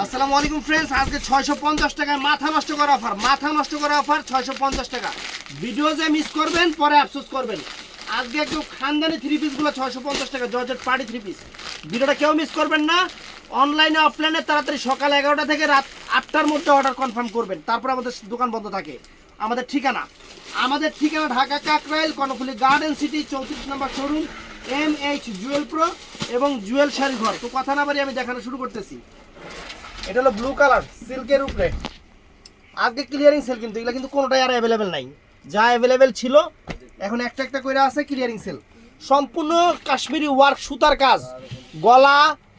আসসালামু আলাইকুম ফ্রেন্ডস আজকে ছয়শো পঞ্চাশ টাকায় মাথা নষ্ট করা অফার মাথা নষ্ট করা অফার ছয়শো পঞ্চাশ টাকা। ভিডিও যে মিস করবেন, পরে আফসোস করবেন। আজকে একটু খানদানি থ্রি পিসগুলো ছয়শো পঞ্চাশ টাকা, জর্জেট পার্টি থ্রি পিস ভিডিওটা কেউ মিস করবেন না অনলাইনে অফলাইনে তাড়াতাড়ি সকাল এগারোটা থেকে রাত আটটার মধ্যে অর্ডার কনফার্ম করবেন। তারপর আমাদের দোকান বন্ধ থাকে। আমাদের ঠিকানা। আমাদের ঠিকানা ঢাকা কাকরাইল, কর্ণফুলি গার্ডেন সিটি চৌত্রিশ নম্বর showroom M H Jewel Pro এবং জুয়েল শাড়ি ঘর তো কথা না বাড়ি আমি দেখানো শুরু করতেছি। এটা হলো ব্লু কালার সিল্কের উপরে। আজকে ক্লিয়ারিং সেল কিন্তু, এগুলো কিন্তু কোনোটাই আর অ্যাভেলেবেল নাই। যা অ্যাভেলেবেল ছিল, এখন একটা একটা করে আছে ক্লিয়ারিং সেল সম্পূর্ণ কাশ্মীরি ওয়ার্ক সুতার কাজ। গলা,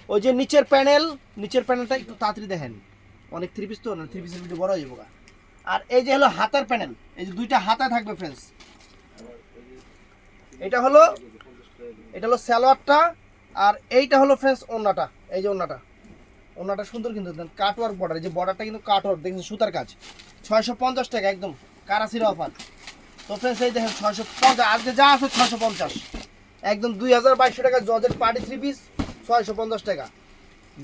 ওই যে নিচের প্যানেল নিচের প্যানেলটা একটু তাড়াতাড়ি দেখেন। অনেক থ্রি পিস তো, না থ্রি পিসের ভিডিও বড় হয়ে যাব আর এই যে হলো হাতার প্যানেল এই যে দুইটা হাতা থাকবে ফ্রেন্ডস এটা হলো এটা হলো স্যালোয়ারটা আর এইটা হলো ফ্রেন্ডস ওন্নাটা এই যে ওন্নাটা ওনাটা সুন্দর কিন্তু কাটওয়ার্ক বর্ডার যে বর্ডারটা কিন্তু কাটওয়ার্ক দেখছেন সুতার কাজ। ছয়শো পঞ্চাশ টাকা একদম, কারাসির অফার তো ফ্রেন্ডস এই দেখেন ছয়শো পঞ্চাশ, আজকে যা আছে ছয়শো পঞ্চাশ। একদম দুই হাজার বাইশশো টাকা জজের পার্টি থ্রি পিস ছয়শো পঞ্চাশ টাকা।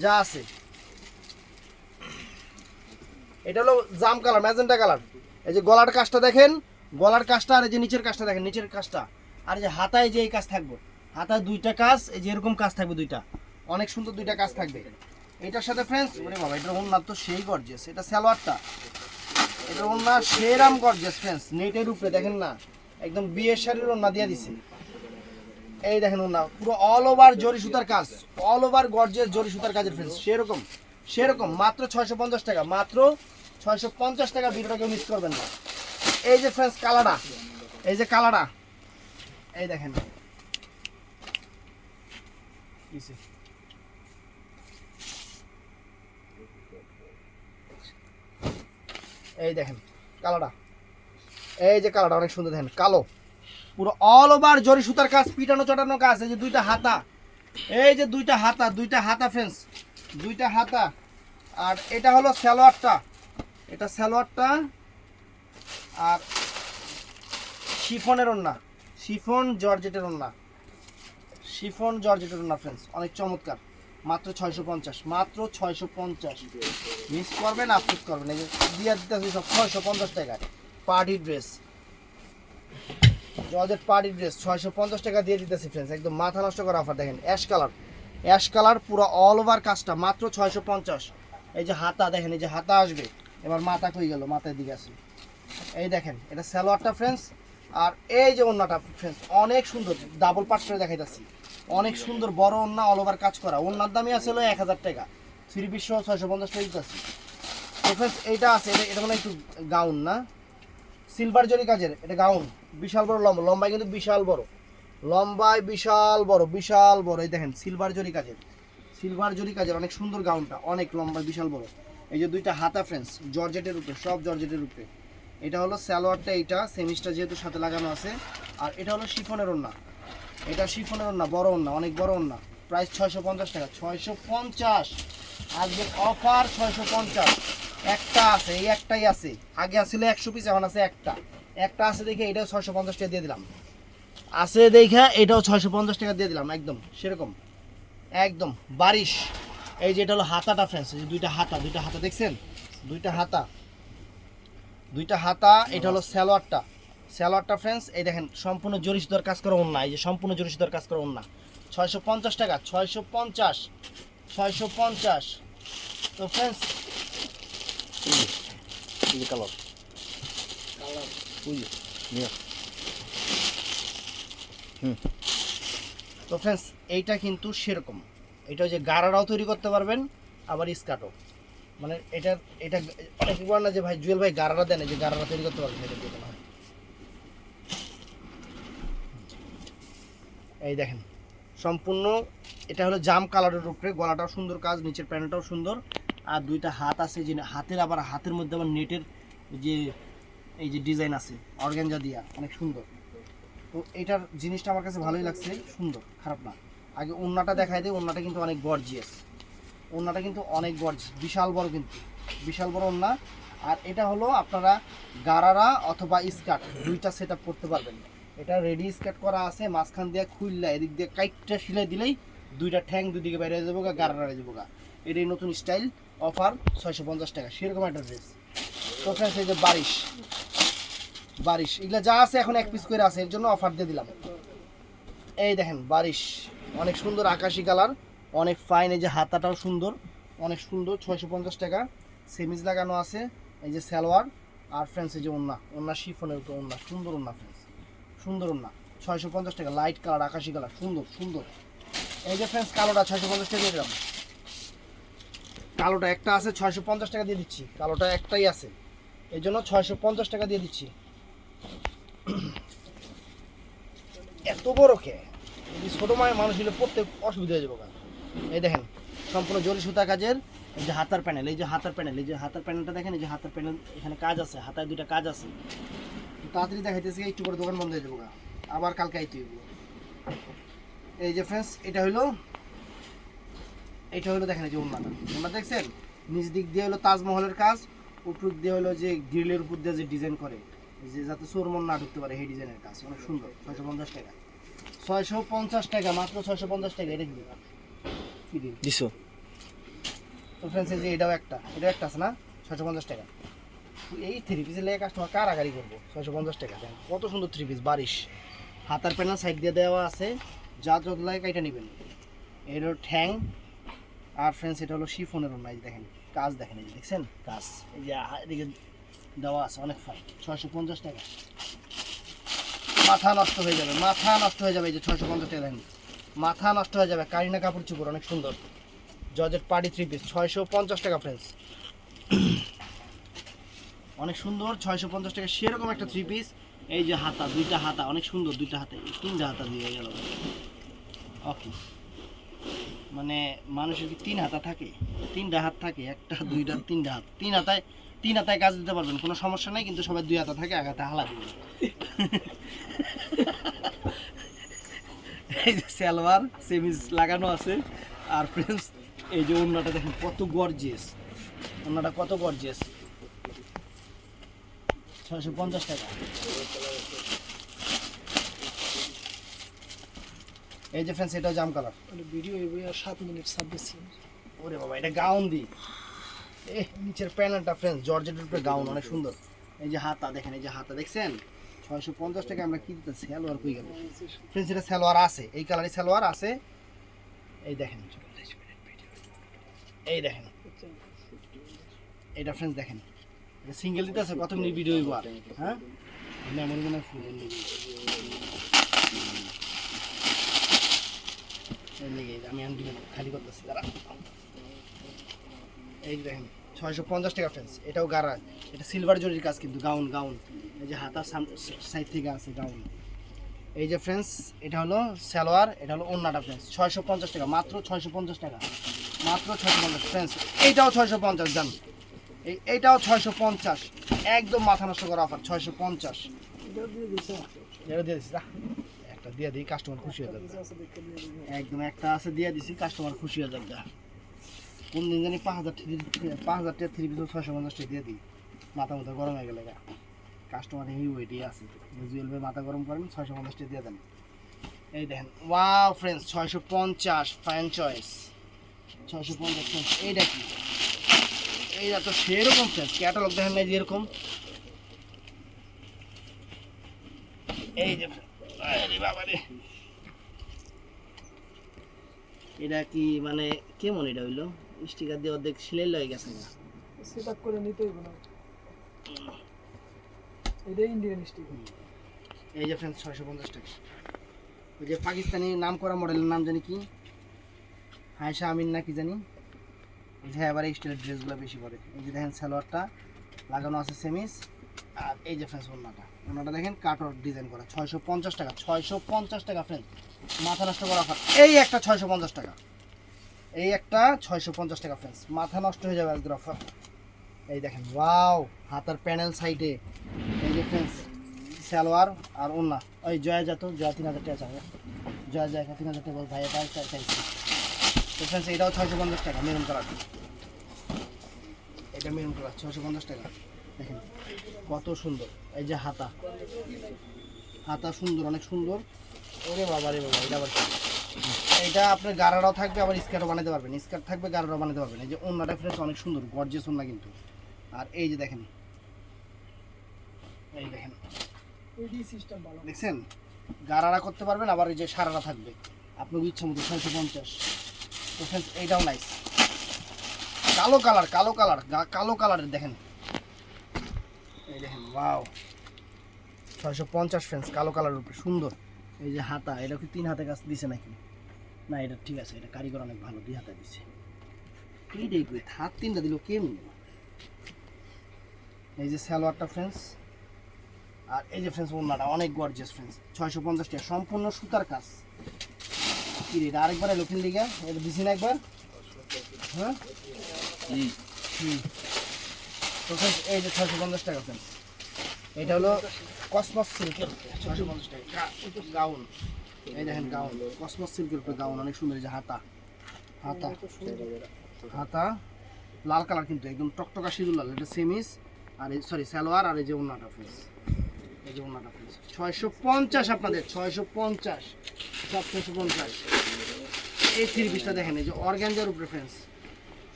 যা আছে। এটা হলো জাম কালার, ম্যাজেন্টা কালার। এই যে গলার কাজটা দেখেন, গলার কাজটা আর এই যে নিচের কাজটা দেখেন, নিচের কাজটা। আর যে হাতায় যে এই কাজ থাকবে, হাতায় দুইটা কাজ, এই যে এরকম কাজ থাকবে দুইটা। অনেক সুন্দর দুইটা কাজ থাকবে। এটার সাথে ফ্রেন্ডস ওরে বাবা, এটার ওনার তো সেই গর্জেস এটা সালোয়ারটা। এটার ওনার সেরাম গর্জেস ফ্রেন্ডস নেটের উপরে, দেখেন না, একদম বিয়ের শাড়ির ওনা দিয়ে দিছে। এই দেখেন ওনা পুরো অল ওভার জরি সুতার কাজ অল ওভার গর্জেস জরি সুতার কাজের ফ্রেন্ডস সেরকম সেরকম, মাত্র ছয়শো পঞ্চাশ টাকা, মাত্র ছয়শো পঞ্চাশ টাকা ভিডিওটাকে মিস করবেন না। এই যে ফ্রেন্ডস কালারটা, এই যে কালারটা, এই দেখেন। এই দেখেন, কালোটা। এই যে কালোটা, অনেক সুন্দর দেখেন, কালো। পুরো অল ওভার জরি সুতার কাজ, পিটানো, চটানো কাজ, এই যে দুইটা হাতা। এই যে দুইটা হাতা দুইটা হাতা ফ্রেন্ডস দুইটা হাতা। আর এটা হলো সালোয়ারটা। এটা সালোয়ারটা আর শিফনের ওন্না, শিফন জর্জেটের ওন্না। শিফন জর্জেটের ওন্না ফ্রেন্ডস অনেক চমৎকার। মাত্র ছয়শো পঞ্চাশ, মাত্র ছয়শো পঞ্চাশ। মিস করবেন আফসোস করবেন এই যে দিয়ে দিতেছি সব ছয়শো পঞ্চাশ টাকায় party dress georgette party dress ছয়শো পঞ্চাশ টাকা দিয়ে দিতেছি ফ্রেন্ডস একদম মাথা নষ্ট করা অফার দেখেন অ্যাশ কালার অ্যাশ কালার পুরো অল ওভার কাজটা মাত্র ছয়শো পঞ্চাশ। এই যে হাতা দেখেন, এই যে হাতা আসবে, এবার মাথা কই গেল, মাথার দিকে আসে এই দেখেন, এটা সালোয়ারটা ফ্রেন্ডস আর এই যে অন্যটা ফ্রেন্ডস অনেক সুন্দর ডাবল পার্ট করে দেখাইতেছি। অনেক সুন্দর, বড় ওন্না অল ওভার কাজ করা। ওন্নার দামই আছে হলো এক হাজার টাকা। থ্রি পিস সহ ছয়শো পঞ্চাশ টাকা ফ্রেন্ডস এইটা আছে, এটা এটা মানে একটু গাউন না। সিলভার জরি কাজের, এটা গাউন বিশাল বড়, লম্বা লম্বায় কিন্তু বিশাল বড়। লম্বায় বিশাল বড় বিশাল বড়। এই দেখেন সিলভার জরি কাজের। সিলভার জরি কাজের অনেক সুন্দর গাউনটা অনেক লম্বা বিশাল বড়। এই যে দুইটা হাতা ফ্রেন্ডস জর্জেটের উপরে, সব জর্জেটের উপরে। এটা হলো স্যালোয়ারটা এইটা সেমিসটা যেহেতু সাথে লাগানো আছে। আর এটা হলো শিফনের ওন্না এটা শিফনের ওন্না বড় ওন্না অনেক বড় ওন্না প্রাইস ছয়শো পঞ্চাশ টাকা, ছয়শো পঞ্চাশ। আজকে অফার ছয়শো পঞ্চাশ। একটা আছে, এই একটাই আছে। আগে আসলে একশো পিস এখন আছে একটা। একটা আছে দেখে এটাও ছয়শো পঞ্চাশ টাকা দিয়ে দিলাম। আছে দেখে এটাও ছয়শো পঞ্চাশ টাকা দিয়ে দিলাম, একদম, সেরকম। একদম, বারিশ। এই যে এটা হলো হাতাটা ফ্রেন্ডস এই দুইটা হাতা দুইটা হাতা দেখছেন? দুইটা হাতা। দুইটা হাতা, এটা হলো স্যালোয়ারটা স্যালোয়ারটা ফ্রেন্ডস এই দেখেন সম্পূর্ণ জরিসুদার কাজ করা ওন্না এই যে সম্পূর্ণ জরিসুদার কাজ করা ওন্না ছয়শো পঞ্চাশ টাকা ছয়শো পঞ্চাশ ছয়শো পঞ্চাশ। তো ফ্রেন্ডস কালার তো ফ্রেন্ডস এইটা কিন্তু সেরকম। এটা ওই যে গাড়ারাও তৈরি করতে পারবেন আবার স্কার্টও। মানে এটা এটা অনেকে না যে ভাই জুয়েল ভাই গাড়ারা দেন এই যে গাড়ারা তৈরি করতে পারবেন এটা দিয়ে দেওয়া হয়। এই দেখেন, সম্পূর্ণ এটা হলো জাম কালারের উপরে, গলাটাও সুন্দর কাজ, নিচের প্যান্টটাও সুন্দর। আর দুইটা হাত আছে, যে হাতের আবার হাতের মধ্যে আবার নেটের যে, এই যে ডিজাইন আছে অর্গানজা দিয়া, অনেক সুন্দর। তো এটার জিনিসটা আমার কাছে ভালোই লাগছে, সুন্দর, খারাপ না। আগে ওন্নাটা দেখাই দেয় ওন্নাটা কিন্তু অনেক গর্জিয়াস। ওন্নাটা কিন্তু অনেক গর্জিয়াস, বিশাল বড় কিন্তু, বিশাল বড় ওন্না। আর এটা হলো আপনারা গারারা অথবা স্কার্ট, দুইটা সেট আপ করতে পারবেন। এটা রেডি স্কার্ট করা আছে, মাঝখান দিয়ে খুললা এদিক দিয়ে কাইটটা সিলাই দিলেই দুইটা ঠ্যাং দুদিকে বাইরে হয়ে যাব গা গারারা হয়ে যাব গা এটাই নতুন স্টাইল অফার ছয়শো পঞ্চাশ টাকা, সেরকম একটা ড্রেস তো ফ্রেন্ডস এই যে বারিশ। বারিশ, এগুলো যা আছে এখন এক পিস করে আছে, এর জন্য অফার দিয়ে দিলাম। এই দেখেন, বারিশ, অনেক সুন্দর আকাশি কালার, অনেক ফাইন এই যে হাতাটাও সুন্দর, অনেক সুন্দর, ছয়শো পঞ্চাশ টাকা। সেমিজ লাগানো আছে, এই যে সালোয়ার, আর ফ্রেন্ডস এই যে ওন্না ওন্না শিফনের ওন্না, সুন্দর ওন্না ফ্রেন্ডস সুন্দর না। ছয়শো পঞ্চাশ টাকা লাইট কালার আকাশি কালার সুন্দর সুন্দর। এই যে ফ্রেন্ডস কালোটা ছয়শো পঞ্চাশ টাকা দিয়ে দিলাম। কালোটা একটা আছে, ছয়শো পঞ্চাশ টাকা দিয়ে দিচ্ছি। কালোটা একটাই আছে। এই জন্য ছয়শো পঞ্চাশ টাকা দিয়ে দিচ্ছি। এত বড় কে? ছোটো মায়ের মানুষ হলে পড়তে অসুবিধা হয়ে যাবে। এই দেখেন, সম্পূর্ণ জরি সুতা কাজের এই যে হাতার প্যানেল এই যে হাতার প্যানেল এই যে হাতার প্যানেলটা দেখেন, এই যে হাতার প্যানেল এখানে কাজ আছে, হাতায় দুইটা কাজ আছে। তাড়াতাড়ি দেখাইতেছি একটু করে দোকান বন্ধ হয়ে যাব আবার কালকে আইতে হইব। এই যে ফ্রেন্ডস এটা হলো এটা হলো দেখেন এই যে ওন্নাটা ওন্না দেখছেন? নিচ দিক দিয়ে হলো তাজমহলের কাজ উপর দিয়ে হলো যে গ্রিলের উপর দিয়ে যে ডিজাইন করে। যে যাতে চোরমন না ঢুকতে পারে সেই ডিজাইনের কাজ। অনেক সুন্দর ছয়শো পঞ্চাশ টাকা। ছয়শো পঞ্চাশ টাকা মাত্র ছয়শো পঞ্চাশ টাকা এটা কি? দিবা? কি দিন দিছো। তো ফ্রেন্ডস এই যে এটাও একটা এটাও একটা আছে না? ছয়শো পঞ্চাশ টাকা। এই থ্রি পিসের লেগে কাস্টমার কারাগারি করব। ছয়শো পঞ্চাশ টাকা, দেন। কত সুন্দর থ্রি পিস বারিশ। হাতার প্যানেল সাইড দিয়ে দেওয়া আছে। যা যত লাগে কাইটা নেবেন। এটা ঠ্যাং। আর ফ্রেন্ডস এটা হলো শিফনের অন্য দেখেন, কাজ দেখেন, এই যে দেখছেন? কাজ। এই যে এদিকে দেওয়া আছে, অনেক ফাইন ছয়শো পঞ্চাশ টাকা। মাথা নষ্ট হয়ে যাবে, মাথা নষ্ট হয়ে যাবে, এই যে ছয়শো পঞ্চাশ টাকা, দেখেন। মাথা নষ্ট হয়ে যাবে, কারিনা কাপড় চুপড়, অনেক সুন্দর। জর্জেট পার্টি থ্রি পিস ছয়শো পঞ্চাশ টাকা ফ্রেন্ডস অনেক সুন্দর, ছয়শো পঞ্চাশ টাকা সেরকম একটা থ্রি পিস এই যে হাতা, দুইটা হাতা, অনেক সুন্দর দুইটা হাতে তিনটা হাতা দিয়ে গেল। ওকে মানে মানুষের কি তিন হাতা থাকে? তিনটা হাত থাকে, একটা, দুইটা, তিনটা হাত। তিন হাতায় তিন হাতায় কাজ দিতে পারবেন, কোনো সমস্যা নাই, কিন্তু সবাই দুই হাতা থাকে, এক হাতে হালা দিবেন এই যে সালোয়ার, সেমিজ লাগানো আছে। আর ফ্রেন্ডস এই যে ওড়নাটা দেখেন, কত গর্জিয়াস ওড়নাটা কত গর্জিয়াস ছয়শো পঞ্চাশ টাকা। এই যে ফ্রেন্ডস এটাও জাম কালার ভিডিও এবার সাত মিনিট ছাব্বিশ ওরে বাবা এটা গাউন দি। এ নিচের প্যানেলটা ফ্রেন্ডস জর্জেটের উপরে গাউন অনেক সুন্দর। এই যে হাতা দেখেন এই যে হাতা দেখছেন? ছয়শো পঞ্চাশ টাকা আমরা কি দিতে সালোয়ার কই গেল? ফ্রেন্ডস এটা সালোয়ার আছে। এই কালারের সালোয়ার আছে। এই দেখেন এই দেখেন। এটা ফ্রেন্ডস দেখেন। সিঙ্গেল দিতে আছে কত মিনিট ভিডিও হইব আর হ্যাঁ মেমোরি মনে হয় আমি আনটি খালি করতেছি, দাঁড়া। এই দেখেন, ছয়শো পঞ্চাশ টাকা ফ্রেন্ডস এটাও গাড়া। এটা সিলভার জরির কাজ কিন্তু গাউন গাউন এই যে হাতার সাইড থেকে আছে গাউন এই যে ফ্রেন্ডস এটা হলো সালোয়ার, এটা হলো অন্যটা ফ্রেন্ডস ছয়শো পঞ্চাশ টাকা, মাত্র ছয়শো পঞ্চাশ টাকা। মাত্র ছয়শো পঞ্চাশ ফ্রেন্ডস এইটাও ছয়শো পঞ্চাশ এই এইটাও ছয়শো পঞ্চাশ। একদম মাথা নষ্ট করা অফার ছয়শো পঞ্চাশ। একটা দিয়ে দিই কাস্টমার খুশি হয়ে যাবে। একদম একটা আছে, দিয়ে দিছি কাস্টমার খুশি হয়ে যাবে। কোন দিন জানি পাঁচ হাজার থ্রি, পাঁচ হাজার টাকা থ্রি পিস ছয়শো পঞ্চাশ দিয়ে দিই। মাথা মাথা গরম হয়ে গেলে কাস্টমার এই ওইটাই আছে। জুয়েল ভাই মাথা গরম করেন, ছয়শো পঞ্চাশ টাকা দিয়ে দেন। এই দেখেন ওয়াও ফ্রেন্ডস ছয়শো পঞ্চাশ ফাইন চয়েস ছয়শো পঞ্চাশ এইটা কি? এইটা তো সেরকম ফ্রেন্ডস ক্যাটালগ দেখেন না এই যে এই যে আরে বাবা রে। এটা কি মানে কেমন এটা হইল? স্টিকার দিয়ে অর্ধেক সিলাই লয়ে গেছে না সেট করে নিতে হইব না। এটা ইন্ডিয়ান স্টিক এই যে ফ্রেন্ডস ছয়শো পঞ্চাশ টাকা। ওই যে পাকিস্তানি নাম করা মডেলের নাম জানি কি? হায়শা আমিন না কি জানি? যে এবারে স্টাইলের ড্রেসগুলো বেশি পরে। এই যে দেখেন সালোয়ারটা, লাগানো আছে সেমিস আর এই যে ফ্রেন্ডস ওনাটা ওনাটা দেখেন কাটর ডিজাইন করা, ছয়শো পঞ্চাশ টাকা, ছয়শো পঞ্চাশ টাকা ফ্রেন্ড মাথা নষ্ট করা অফার এই একটা ছয়শো পঞ্চাশ টাকা। এই একটা ছয়শো পঞ্চাশ টাকা ফ্রেন্ডস। মাথা নষ্ট হয়ে যাবে আজকের অফার এই দেখেন, ওয়াও, হাতার প্যানেল সাইডে। এই যে ফ্রেন্ডস, সালোয়ার আর ওন্না ওই জয়া যাত জয়া তিন হাজার টাকা চাবে জয়া জয়া তিন হাজার টাকা ভাই এটা চাই চাইছি। তো ফ্রেন্ডস এটাও ছয়শো পঞ্চাশ টাকা মেরুন কালার এটা মেরুন কালার ছয়শো পঞ্চাশ টাকা। দেখেন কত সুন্দর। এই যে হাতা। হাতা সুন্দর অনেক সুন্দর। ওরে বাবা রে বাবা এটা আবার এটা আপনার গাড়ারাও থাকবে আবার স্কার্টও বানাতে পারবেন। স্কার্ট থাকবে গাড়ারাও বানাতে পারবেন। এই যে অন্যটা ফ্রেন্স অনেক সুন্দর গর্জিয়াস ওন্না কিন্তু। আর এই যে দেখেন এই দেখেন। দেখছেন? গাড়ারা করতে পারবেন আবার এই যে সারারা থাকবে। আপনার ইচ্ছা মতো ছয়শো পঞ্চাশ। তো ফ্রেন্স এইটাও নাইস কালো কালার কালো কালার কালো কালারের দেখেন। এই দেখেন ওয়াও ছয়শো পঞ্চাশ ফ্রেন্স কালো কালারের উপরে, সুন্দর। এই যে হাতা, এটা কি তিন হাতে কাজ দিছে নাকি? না, এটা ঠিক আছে, এটা কারিগর অনেক ভালো, দুই হাতে দিছে। এইটাই করে হাত তিনটা দিল কেমন? এই যে সালোয়ারটা ফ্রেন্স আর এই যে ফ্রেন্ডস ওনাটা অনেক গর্জিয়াস ফ্রেন্ডস ছয়শো পঞ্চাশ টাকা, সম্পূর্ণ সুতার কাজ। কি রে আরেকবার এলো দিকে এটা দিছি না একবার? হ্যাঁ? হুম। তো এই যে ছয়শো পঞ্চাশ টাকা ফ্রেন্ডস এটা হলো কসমস সিল্কের ছয়শো পঞ্চাশ টাকা। গাউন। এই দেখেন গাউন। কসমস সিল্কের উপরে গাউন অনেক সুন্দর যে হাতা। হাতা। হাতা। লাল কালার কিন্তু একদম টকটকা সিঁদুর লাল। এটা সেমিস আর এই সরি সালোয়ার আর এই যে ওনাটা ফ্রেন্ডস ছয়শো পঞ্চাশ আপনাদের, ছয়শো পঞ্চাশ সব পঞ্চাশ। এই পিসটা দেখেন, এই যে উপরে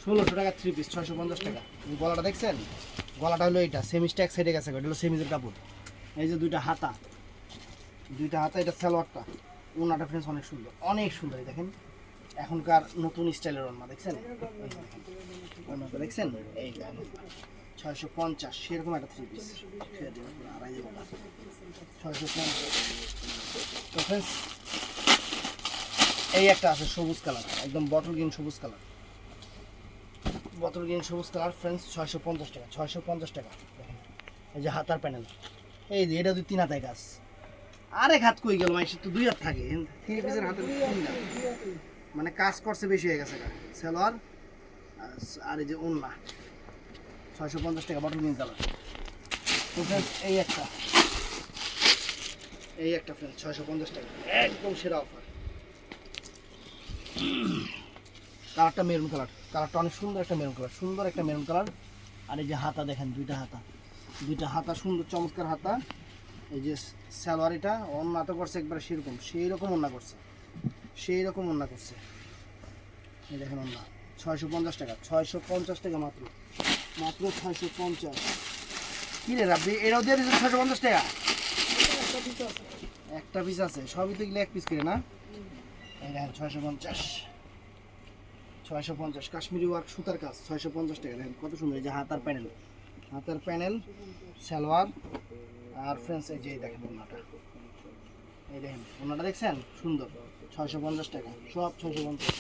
ষোলোশো টাকা ছয়শো পঞ্চাশ টাকা। গলাটা দেখছেন? গলাটা হলো এইটা এক সাইডে গেছে হলো এই যে দুইটা হাতা দুইটা হাতা, এটা ফ্রেন্ডস অনেক সুন্দর অনেক সুন্দর দেখেন। এখনকার নতুন স্টাইলের ওনা দেখছেন? দেখছেন? এই ছয়শো পঞ্চাশ, সেরকম একটা থ্রি পিস ছয়শো পঞ্চাশ। এই একটা আছে সবুজ কালার, একদম বটল গ্রিন সবুজ কালার। বটল গ্রিন সবুজ কালার ফ্রেন্ডস ছয়শো পঞ্চাশ টাকা, ছয়শো পঞ্চাশ টাকা। এই যে হাতার প্যানেল এই যে, এটা দুই তিন হাতায় গাছ হাত কই গেল মাইসের তো দুই হাত থাকে। থ্রি পিসের হাতে। মানে কাজ করছে বেশি হয়ে গেছে সেলোয়ার, আর এই যে ছয়শো পঞ্চাশ টাকা বটল গ্রিন কালার তো ফ্রেন্ডস এই একটা। এই একটা ফ্রেন্ডস ছয়শো পঞ্চাশ টাকা। একদম সেরা অফার কালারটা মেরুন কালার কালারটা অনেক সুন্দর একটা মেরুন কালার সুন্দর একটা মেরুন কালার আর এই যে হাতা দেখেন, দুইটা হাতা। দুইটা হাতা, সুন্দর চমৎকার হাতা। এই যে সালোয়ার এটা, অন্য তো করছে একবার সেরকম। সেই রকম অন্য করছে। সেই রকম অন্য করছে। এই দেখেন অন্য। ছয়শো পঞ্চাশ টাকা, ছয়শো পঞ্চাশ টাকা মাত্র। মাত্র ছয়শো পঞ্চাশ। কী রে রাব্বি, এরাও দিয়ে দিচ্ছে ছয়শো পঞ্চাশ টাকা? একটা পিস আছে, সবই তো এক পিস করে, না? দেখেন ছয়শো পঞ্চাশ। ছয়শো পঞ্চাশ, কাশ্মীরি ওয়ার্ক সুতার কাজ, ছয়শো পঞ্চাশ টাকা, দেখেন কত সুন্দর, এই যে হাতার প্যানেল হাতার প্যানেল সালোয়ার, আর ফ্রেন্ডস এই যে দেখেন ওনাটা। এই দেখেন, ওনাটা দেখছেন? সুন্দর, ছয়শো পঞ্চাশ টাকা, সব ছয়শো পঞ্চাশ।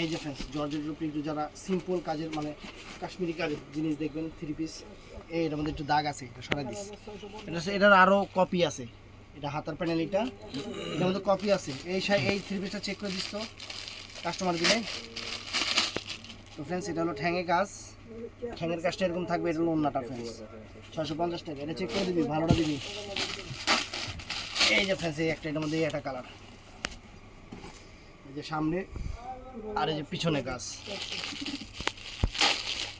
এই যে ফ্রেন্ডস জর্জের উপরে একটু যারা সিম্পল কাজের মানে কাশ্মীরি কাজের জিনিস দেখবেন থ্রি পিস এটার মধ্যে একটু দাগ আছে, এটা সরাই দিস। এটা এটার আরও কপি আছে। এটা হাতার প্যানেল এটা। এটার মধ্যে কপি আছে। এই এই থ্রি পিসটা চেক করে দিস তো কাস্টমার দিলে। তো ফ্রেন্ডস এটা হলো ঠ্যাঙে কাজ। ঠ্যাঙের কাজটা এরকম থাকবে, এটা হলো অন্যটা ফ্রেন্ডস ছয়শো পঞ্চাশ টাকা। এটা চেক করে দিবি, ভালোটা দিবি। এই যে ফ্রেন্ডস এই একটা, এটার মধ্যে একটা কালার এই যে সামনে আর এই যে পিছনে গাছ।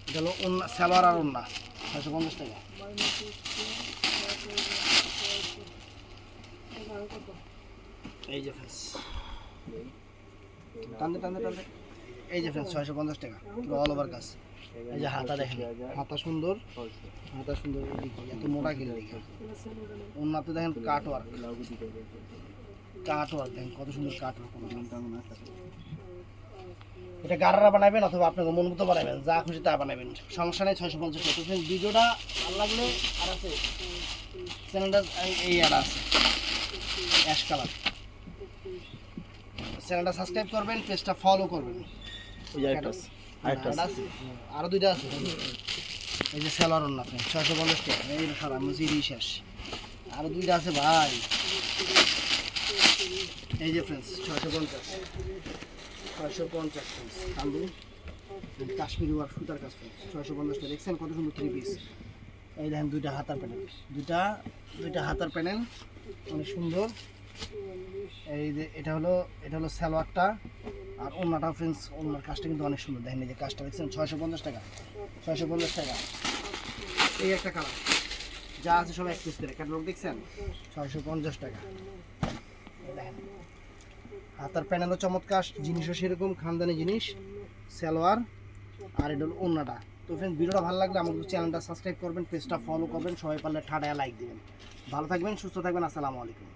এটা হলো অন্য সালোয়ার আর অন্য ছয়শো পঞ্চাশ টাকা। এই যে ফ্রেন্ডস টানতে টানতে টানতে। এই যে ফ্রেন্ডস ছয়শো পঞ্চাশ টাকা। অল ওভার কাজ এই যে হাতা দেখেন। হাতা সুন্দর। হাতা সুন্দর এত মোটা কিনে দেখে অন্যতে দেখেন কাট ওয়ার্ক কাট ওয়ার্ক দেখেন কত সুন্দর কাট ওয়ার্ক এটা গাড়ারা বানাবেন অথবা আপনাকে মন মতো বানাবেন যা খুশি তা বানাবেন। সমস্যা নেই ছয়শো পঞ্চাশ টাকা। ভিডিওটা ভালো লাগলে আর আছে চ্যানেলটা এই আর আছে অ্যাশ কালার। চ্যানেলটা সাবস্ক্রাইব করবেন পেজটা ফলো করবেন। আরেকটা আছে আরও দুইটা আছে। এই যে সেলার অন্য আপনি ছয়শো পঞ্চাশ টাকা। এই সারা মুসিরি শেষ। আরও দুইটা আছে ভাই। এই যে ফ্রেন্ডস ছয়শো পঞ্চাশ। ছয়শো পঞ্চাশ কান্দু কাশ্মীরি ওয়ার্ক সুতার কাজ ফ্রেন্ডস ছয়শো পঞ্চাশ টাকা দেখছেন কত সুন্দর থ্রি পিস এই দেখেন দুইটা হাতার প্যানেল দুইটা দুইটা হাতার প্যানেল অনেক সুন্দর। এই যে এটা হলো এটা হলো সালোয়ারটা। আর অন্যটা ফ্রেন্ডস অন্যার কাজটা কিন্তু অনেক সুন্দর। দেখেন এই যে কাজটা, দেখছেন? ছয়শো পঞ্চাশ টাকা। ছয়শো পঞ্চাশ টাকা। এই একটা কালার যা আছে সব এক পিস করে। দেখছেন? ছয়শো পঞ্চাশ টাকা। দেখেন। হাতার প্যানেলও চমৎকার, জিনিসও সেরকম, খানদানি জিনিস, সালোয়ার, আর এটা হলো অন্যটা তো ফ্রেন্ড ভিডিওটা ভালো লাগলে আমাদের চ্যানেলটা সাবস্ক্রাইব করবেন পেজটা ফলো করবেন, সবাই পারলে ঠাডায় লাইক দেবেন। ভালো থাকবেন, সুস্থ থাকবেন, আসসালামু আলাইকুম।